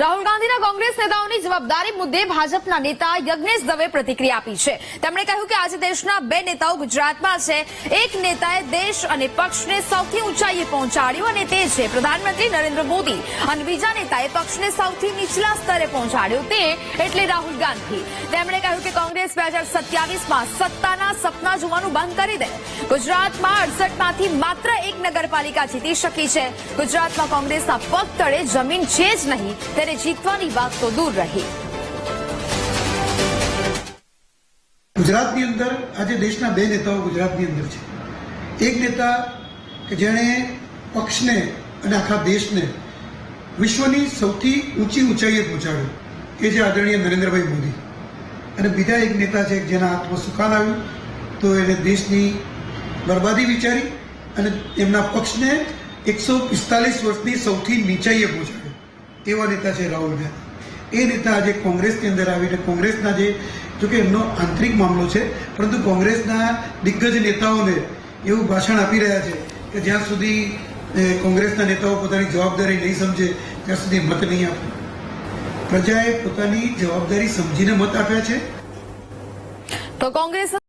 રાહુલ ગાંધીના કોંગ્રેસ નેતાઓની જવાબદારી મુદ્દે ભાજપના નેતા યજ્ઞેશ દવે પ્રતિક્રિયા આપી છે. તેમણે કહ્યું કે આજે દેશના બે નેતાઓ ગુજરાતમાં છે. એક નેતાએ દેશ અને પક્ષને સૌથી ઊંચાઈએ પહોંચાડ્યું અને તે છે પ્રધાનમંત્રી નરેન્દ્ર મોદી. અને બીજા નેતાએ પક્ષને સૌથી નીચલા સ્તરે પહોંચાડ્યો તે એટલે રાહુલ ગાંધી. તેમણે કહ્યું કે કોંગ્રેસ બે હજાર સત્યાવીસમાં સત્તાના સપના જોવાનું બંધ કરી દે. ગુજરાતમાં અડસઠમાંથી માત્ર એક નગરપાલિકા જીતી શકી છે. ગુજરાતમાં કોંગ્રેસના પગ તળે જમીન છે જ નહીં, ત્યારે જીતવાની વાત તો દૂર રહી. ગુજરાતની અંદર આજે દેશના બે નેતાઓ ગુજરાતની અંદર છે. એક નેતા કે જેણે પક્ષને અને આખા દેશને વિશ્વની સૌથી ઊંચી ઊંચાઈએ પહોંચાડ્યું એ છે આદરણીય નરેન્દ્રભાઈ મોદી. અને બીજા એક નેતા છે જેના હાથમાં સુકાન આવ્યું, તો એને દેશની બરબાદી વિચારી અને એમના પક્ષને એકસો પિસ્તાલીસ વર્ષની સૌથી નીચાઈએ પહોંચાડ્યો. એવા નેતા છે રાહુલ ગાંધી. એ નેતા આજે કોંગ્રેસની અંદર આવીને કોંગ્રેસના જે, જોકે એમનો આંતરિક મામલો છે, પરંતુ કોંગ્રેસના દિગ્ગજ નેતાઓને એવું ભાષણ આપી રહ્યા છે કે જ્યાં સુધી કોંગ્રેસના નેતાઓ પોતાની જવાબદારી નહીં સમજે, ત્યાં સુધી મત નહીં આપે. પ્રજાએ પોતાની જવાબદારી સમજીને મત આપ્યા છે. તો કોંગ્રેસ